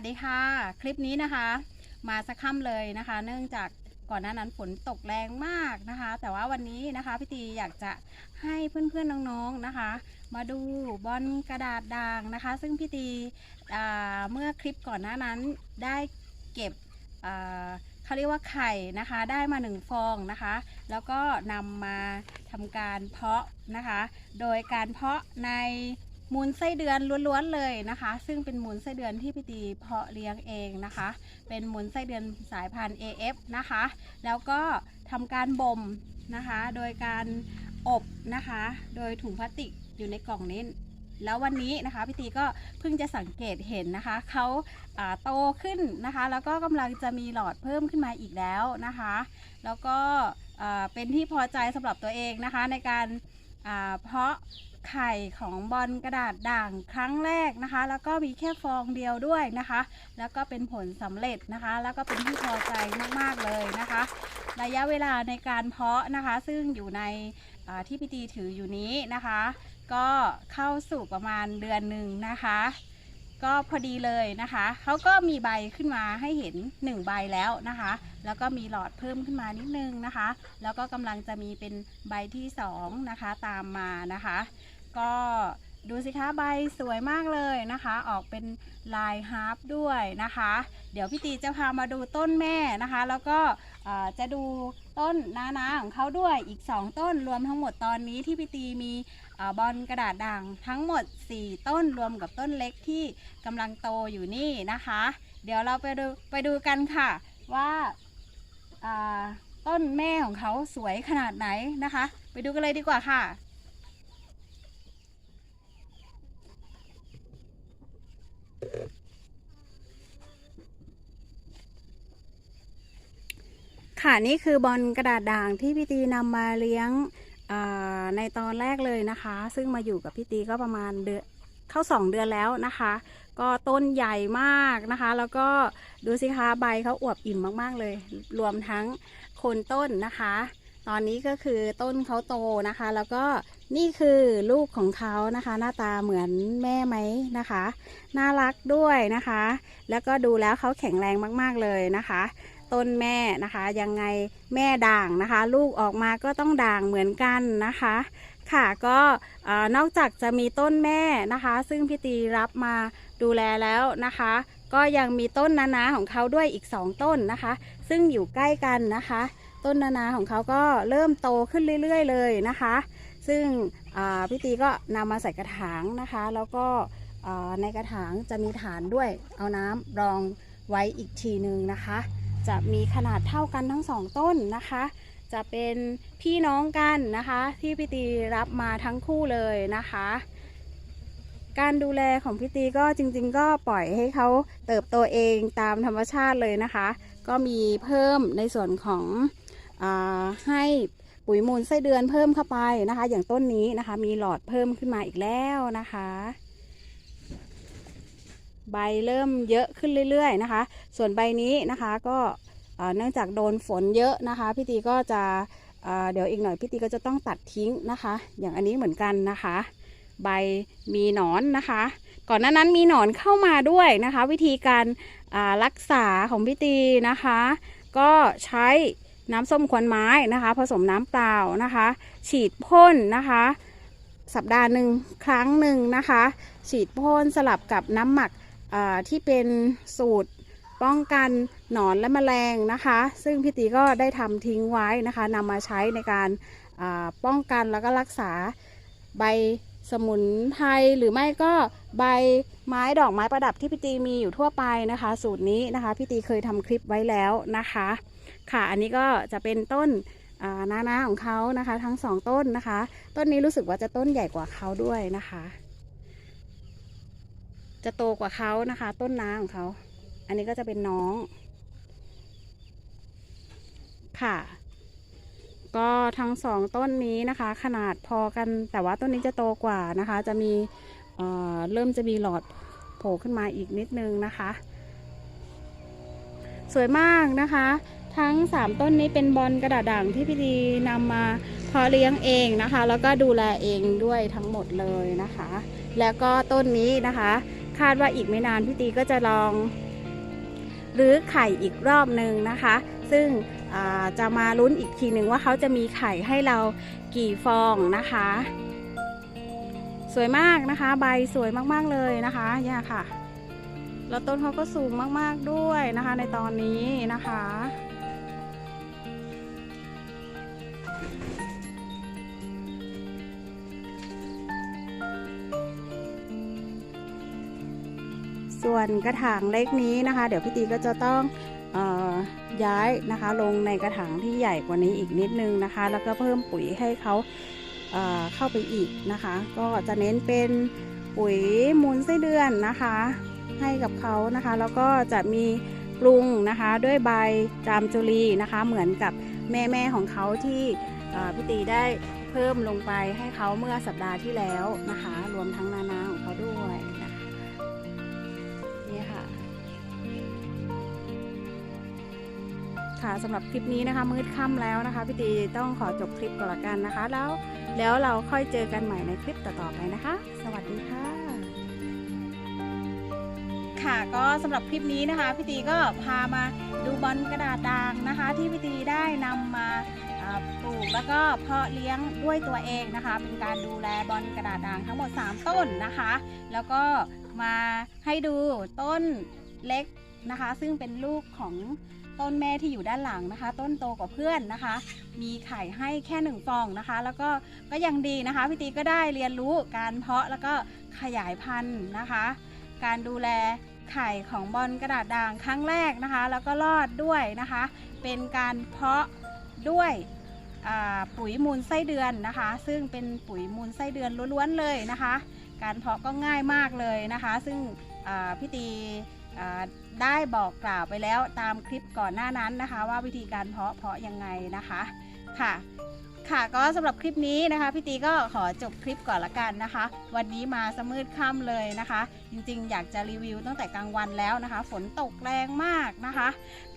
วัสดีค่ะ คลิปนี้นะคะ มาสักค่ำเลยนะคะ เนื่องจากก่อนหน้านั้นฝนตกแรงมากนะคะ แต่ว่าวันนี้นะคะพี่ตีอยากจะให้เพื่อนๆน้องๆนะคะ มาดูบอลกระดาษด่างนะคะ ซึ่งพี่ตีเมื่อคลิปก่อนหน้านั้นได้เก็บเขาเรียกว่าไข่นะคะ ได้มาหนึ่งฟองนะคะ แล้วก็นำมาทำการเพาะนะคะ โดยการเพาะใน มูลไส้เดือนล้วนๆเลยนะคะ ซึ่งเป็นมูลไส้เดือนที่พี่ตีเพาะเลี้ยงเองนะคะ เป็นมูลไส้เดือนสายพันธุ์ AF นะคะ แล้วก็ทำการบ่มนะคะ โดยการอบนะคะ โดยถุงพลาสติกอยู่ในกล่องนี้แล้ววันนี้นะคะพี่ตีก็เพิ่งจะสังเกตเห็นนะคะเขาาโตขึ้นนะคะ แล้วก็กำลังจะมีหลอดเพิ่มขึ้นมาอีกแล้วนะคะ แล้วก็เป็นที่พอใจสำหรับตัวเองนะคะ ในการเพาะ ไข่ของบอลกระดาษด่างครั้งแรกนะคะ แล้วก็มีแค่ฟองเดียวด้วยนะคะ แล้วก็เป็นผลสำเร็จนะคะ แล้วก็เป็นที่พอใจมากๆเลยนะคะ ระยะเวลาในการเพาะนะคะ ซึ่งอยู่ในที่พี่ตีถืออยู่นี้นะคะ ก็เข้าสู่ประมาณเดือนหนึ่งนะคะ ก็พอดีเลยนะคะ เขาก็มีใบขึ้นมาให้เห็น 1 ใบแล้วนะคะ แล้วก็มีหลอดเพิ่มขึ้นมานิดนึงนะคะ แล้วก็กำลังจะมีเป็นใบที่ 2 นะคะ ตามมานะคะ ก็ดูสิคะใบสวยมากเลยนะคะ ออกเป็นลายฮาร์ปด้วยนะคะ เดี๋ยวพี่ตีจะพามาดูต้นแม่นะคะ แล้วก็จะดูต้นนานาของเขาด้วยอีก 2 ต้นรวมทั้งหมดตอนนี้ที่พี่ตีมีอบอลกระดาษด่างทั้งหมด 4 ต้นรวมกับต้นเล็กที่กำลังโตอยู่นี่นะคะ เดี๋ยวเราไปดูไปดูกันค่ะว่าต้นแม่ของเขาสวยขนาดไหนนะคะ ไปดูกันเลยดีกว่าค่ะ ค่ะนี่คือบอลกระดาษด่างที่พี่ตีนำมาเลี้ยงในตอนแรกเลยนะคะ ซึ่งมาอยู่กับพี่ตีก็ประมาณเดือนเข้าสองเดือนแล้วนะคะ ก็ต้นใหญ่มากนะคะ แล้วก็ดูสิคะใบเขาอวบอิ่มมากๆเลย รวมทั้งโคนต้นนะคะ ตอนนี้ก็คือต้นเขาโตนะคะ แล้วก็นี่คือลูกของเขานะคะ หน้าตาเหมือนแม่ไหมนะคะ น่ารักด้วยนะคะ แล้วก็ดูแล้วเขาแข็งแรงมากๆเลยนะคะ ต้นแม่นะคะยังไงแม่ด่างนะคะ ลูกออกมาก็ต้องด่างเหมือนกันนะคะ ค่ะก็นอกจากจะมีต้นแม่นะคะ ซึ่งพี่ตีรับมาดูแลแล้วนะคะก็ยังมีต้นนานาของเขาด้วยอีก 2 ต้นนะคะ ซึ่งอยู่ใกล้กันนะคะ ต้นนานาของเขาก็เริ่มโตขึ้นเรื่อยๆ เลยนะคะ ซึ่งพี่ตีก็นำมาใส่กระถางนะคะ แล้วก็ในกระถางจะมีฐานด้วยเอาน้ำรองไว้อีกทีหนึ่งนะคะ จะมีขนาดเท่ากันทั้งสองต้นนะคะ จะเป็นพี่น้องกันนะคะ ที่พี่ตีรับมาทั้งคู่เลยนะคะ การดูแลของพี่ตีก็จริง ๆ ก็ปล่อยให้เขาเติบโตเองตามธรรมชาติเลยนะคะ ก็มีเพิ่มในส่วนของ ให้ปุ๋ยมูลไส้เดือนเพิ่มเข้าไปนะคะ อย่างต้นนี้นะคะ มีหลอดเพิ่มขึ้นมาอีกแล้วนะคะ ใบเริ่มเยอะขึ้นเรื่อยๆนะคะ ส่วนใบนี้นะคะก็เนื่องจากโดนฝนเยอะนะคะพี่ตีก็จะเเดี๋ยวอีกหน่อยพี่ตีก็จะต้องตัดทิ้งนะคะ อย่างอันนี้เหมือนกันนะคะ ใบมีหนอนนะคะ ก่อนหน้านั้นมีหนอนเข้ามาด้วยนะคะ วิธีการารักษาของพี่ตีนะคะ ก็ใช้ น้ำส้มควันไม้นะคะ ผสมน้ำเปล่านะคะ ฉีดพ่นนะคะ สัปดาห์หนึ่งครั้งหนึ่งนะคะ ฉีดพ่นสลับกับน้ำหมักที่เป็นสูตรป้องกันหนอนและแมลงนะคะ ซึ่งพี่ตีก็ได้ทำทิ้งไว้นะคะนำมาใช้ในการป้องกันแล้วก็รักษาใบสมุนไพรหรือไม่ก็ใบ ไม้ดอกไม้ประดับที่พี่ตีมีอยู่ทั่วไปนะคะ สูตรนี้นะคะพี่ตีเคยทำคลิปไว้แล้วนะคะ ค่ะอันนี้ก็จะเป็นต้นอ่านานาของเขานะคะ ทั้งสองต้นนะคะ ต้นนี้รู้สึกว่าจะต้นใหญ่กว่าเขาด้วยนะคะ จะโตกว่าเขานะคะ ต้นน้าของเขา อันนี้ก็จะเป็นน้อง ค่ะก็ทั้งสองต้นนี้นะคะ ขนาดพอกันแต่ว่าต้นนี้จะโตกว่านะคะ จะมี เเริ่มจะมีหลอดโผล่ขึ้นมาอีกนิดนึงนะคะ สวยมากนะคะ ทั้ง 3 ต้นนี้เป็นบอลกระดาษด่างที่พี่ดีนำมาเพาะเลี้ยงเองนะคะ แล้วก็ดูแลเองด้วยทั้งหมดเลยนะคะ แล้วก็ต้นนี้นะคะ คาดว่าอีกไม่นานพี่ตีก็จะลองหรือไข่อีกรอบหนึ่งนะคะ ซึ่งจะมาลุ้นอีกทีหนึ่งว่าเขาจะมีไข่ให้เรากี่ฟองนะคะ วยมากนะคะ ใบสวยมากๆเลยนะคะเนี่ยค่ะ แล้วต้นเขาก็สูงมากๆด้วยนะคะ ในตอนนี้นะคะ ส่วนกระถางเล็กนี้นะคะ เดี๋ยวพี่ตีก็จะต้องออย้ายนะคะ ลงในกระถางที่ใหญ่กว่านี้อีกนิดนึงนะคะ แล้วก็เพิ่มปุ๋ยให้เขา เเข้าไปอีกนะคะ ก็จะเน้นเป็นปุ๋ยมูลไส้เดือนนะคะ ให้กับเขานะคะ แล้วก็จะมีปรุงนะคะด้วยใบจามจุลีนะคะ เหมือนกับแม่แม่ของเขาที่พี่ตีได้เพิ่มลงไปให้เขาเมื่อสัปดาห์ที่แล้วนะคะ รวมทั้งนานาของเขาด้วยนะคะนี่ค่ะค่ะสำหรับคลิปนี้นะคะมืดค่ำแล้วนะคะพี่ตีต้องขอจบคลิปก่อนละกันนะคะแล้ว แล้วเราค่อยเจอกันใหม่ในคลิปต่อๆไปนะคะ สวัสดีค่ะ ค่ะก็สำหรับคลิปนี้นะคะพี่ตีก็พามาดูบอลกระดาษด่างนะคะ ที่พี่ตีได้นำมาอ่าปลูกแล้วก็เพาะเลี้ยงด้วยตัวเองนะคะ เป็นการดูแลบอลกระดาษด่างทั้งหมด 3 ต้นนะคะ แล้วก็มาให้ดูต้น เล็กนะคะ ซึ่งเป็นลูกของต้นแม่ที่อยู่ด้านหลังนะคะ ต้นโตกว่าเพื่อนนะคะ มีไข่ให้แค่หนึ่งฟองนะคะ แล้วก็ก็ยังดีนะคะพี่ตีก็ได้เรียนรู้การเพาะแล้วก็ขยายพันธุ์นะคะ การดูแลไข่ของบอลกระดาษด่างครั้งแรกนะคะ แล้วก็รอดด้วยนะคะ เป็นการเพาะด้วยปุ๋ยมูลไส้เดือนนะคะ ซึ่งเป็นปุ๋ยมูลไส้เดือนล้วนๆเลยนะคะ การเพาะก็ง่ายมากเลยนะคะ ซึ่งพี่ตี ได้บอกกล่าวไปแล้วตามคลิปก่อนหน้านั้นนะคะ ว่าวิธีการเพาะเพาะยังไงนะคะค่ะค่ะก็สำหรับคลิปนี้นะคะพี่ตีก็ขอจบคลิปก่อนละกันนะคะ วันนี้มาสมืดค่ำเลยนะคะ จริงๆ อยากจะรีวิวตั้งแต่กลางวันแล้วนะคะ ฝนตกแรงมากนะคะ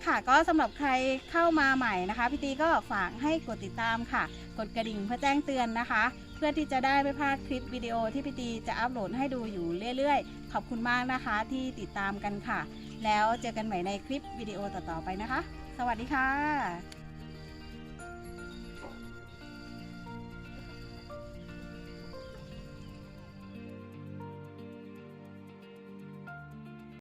ค่ะก็สำหรับใครเข้ามาใหม่นะคะพี่ตีก็ฝากให้กดติดตามค่ะ กดกระดิ่งเพื่อแจ้งเตือนนะคะ พื่อที่จะได้ไม่พลาดคลิปวิดีโอที่พี่ตีจะอัปโหลดให้ดูอยู่เรื่อยๆ ขอบคุณมากนะคะที่ติดตามกันค่ะ แล้วเจอกันใหม่ในคลิปวิดีโอต่อๆไปนะคะ สวัสดีค่ะ